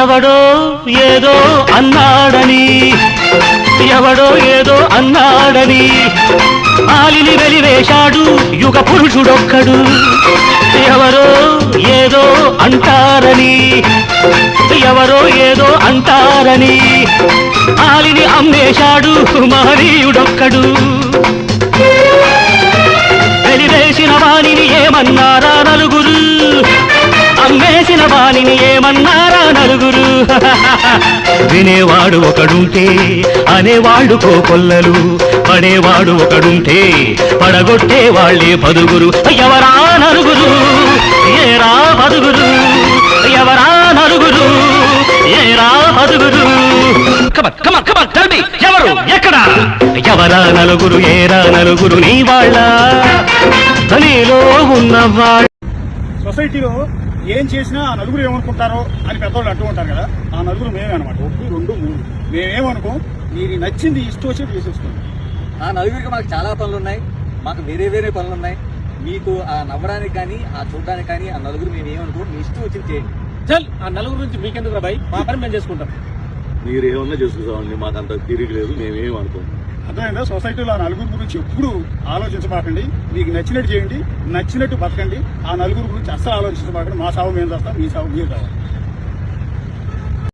ఎవడో ఏదో అన్నాడని ఎవడో ఏదో అన్నాడని ఆలిని వెలివేశాడు యుగ పురుషుడొక్కడు. ఎవరో ఏదో అంటారని ఎవరో ఏదో అంటారని ఆలిని అమ్మేశాడు మహనీయుడొక్కడు. వెలివేసిన వాణిని ఏమన్నారా వాణిని ఏమన్నారా నలుగురు? వినేవాడు ఒకడుంటే అనేవాళ్ళు కోకొల్లలు. పడేవాడు ఒకడుంటే పడగొట్టే వాళ్ళే పదుగురు ఎవరా నలుగురు? ఏరా పదుగురు ఎవరా నలుగురు? ఏరా పదుగురు కమ కమ కమ తల్లి ఎవరు? ఎక్కడ? ఎవరా నలుగురు? ఏరా నలుగురు? నీ వాళ్ళ? నీలో ఉన్నవాళ్ళ. సొసైటీలో ఏం చేసినా ఆ నలుగురు ఏమనుకుంటారో అని పెద్దవాళ్ళు అంటూ ఉంటారు కదా ఆ నలుగురు మేమే అనమాట ఒకటి రెండు మూడు. మేమేమనుకో మీరు నచ్చింది ఇష్టం వచ్చి చేసేసుకోండి. ఆ నలుగురికి మాకు చాలా పనులు ఉన్నాయి మాకు వేరే వేరే పనులు ఉన్నాయి మీకు ఆ నవ్వడానికి కానీ ఆ చూడడానికి కానీ ఆ నలుగురు మేము ఏమనుకో మీ ఇష్టం వచ్చింది చేయండి. చల్ ఆ నలుగురు నుంచి మీకెందుకు బాయ్? మా పని మేము చేసుకుంటాం. మీరు ఏమన్నా చేసుకుంటామండి మాకు అంత తిరిగి లేదు మేమేం అనుకోం అర్థమైందా? సొసైటీలో ఆ నలుగురు గురించి ఎప్పుడు ఆలోచించబాకండి మీకు నచ్చినట్టు చేయండి నచ్చినట్టు బతకండి. ఆ నలుగురు గురించి అస్సలు ఆలోచించబాకండి మా సాగు మేము చేస్తాం మీ సాగు మీరు కావాలి